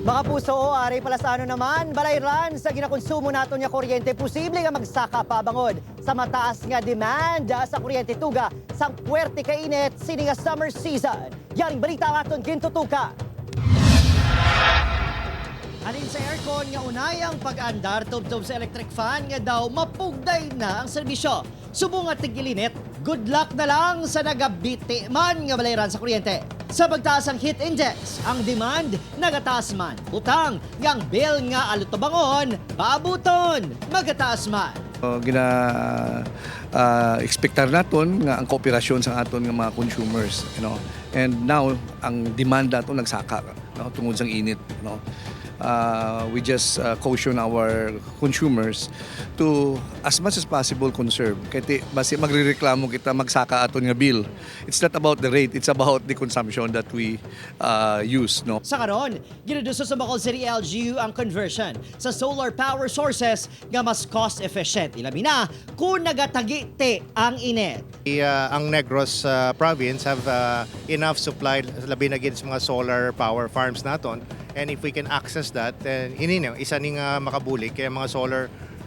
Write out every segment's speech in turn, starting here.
Mga puso, ari pala sa ano naman, balayran sa ginakonsumo nato nga kuryente, posible nga magsaka pabangod sa mataas nga demand ah, sa kuryente tuga sa puwerte kainit sini nga summer season. Yaring balita ang aton gintutuka. Alin sa aircon nga unayang pag-andar tubtob sa electric fan nga daw mapugday na ang serbisyo. Subong at tigilinit, good luck na lang sa nagabiti man nga balayran sa kuryente. Sa pagtaas ang heat index, ang demand nagataas man. Utang, yang bill nga alutobangon, paabuton, magataas man. Uh, gina uh, expectar naton nga ang kooperasyon sa aton nga mga consumers you know and now ang demand nato nagsaka no tungod sa init you know uh, we just uh, caution our consumers to as much as possible conserve kay basi magrereklamo kita magsaka aton nga bill it's not about the rate it's about the consumption that we uh, use no Sa karon, ginuduso sa Bacol City LGU ang conversion sa solar power sources nga mas cost efficient. Ilabi na kung nagatagiti ang init. The, uh, ang Negros uh, province have uh, enough supply labi na sa mga solar power farms naton and if we can access that then ini na isa ning uh, makabulig kaya mga solar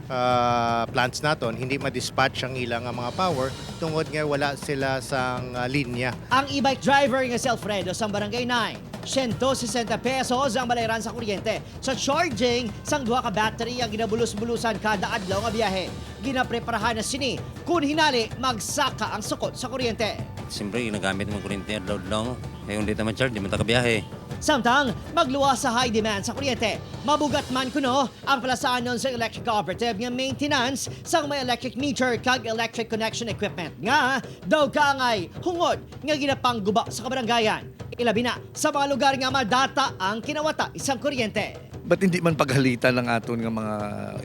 uh, plants naton hindi ma-dispatch ang ilang uh, mga power tungod nga wala sila sang uh, linya Ang e-bike driver nga si Alfredo sa Barangay 9. 160 pesos ang balayran sa kuryente. Sa charging, sang duha ka battery ang ginabulus-bulusan kada adlaw nga biyahe. Ginapreparahan na sini kung hinali magsaka ang sukot sa kuryente. Siyempre, ginagamit mo kuryente load lang. Kaya hindi naman charge, di man tagabiyahe. Samtang, magluwas sa high demand sa kuryente. Mabugat man kuno ang palasanon sa electric cooperative nga maintenance sang may electric meter kag electric connection equipment nga daw kaangay hungod nga ginapangguba sa kabarangayan. Ilabi na sa mga lugar nga madata ang kinawata isang kuryente. Ba't hindi man paghalitan ng aton nga mga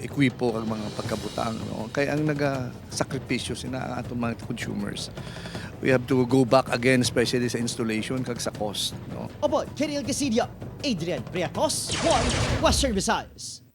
ekwipo kag mga pagkabutang no? Kaya ang naga-sakripisyo sina ang aton mga consumers. We have to go back again especially sa installation kag sa cost no. Opo, Kirill Casidio, Adrian Priatos, One Western Visayas.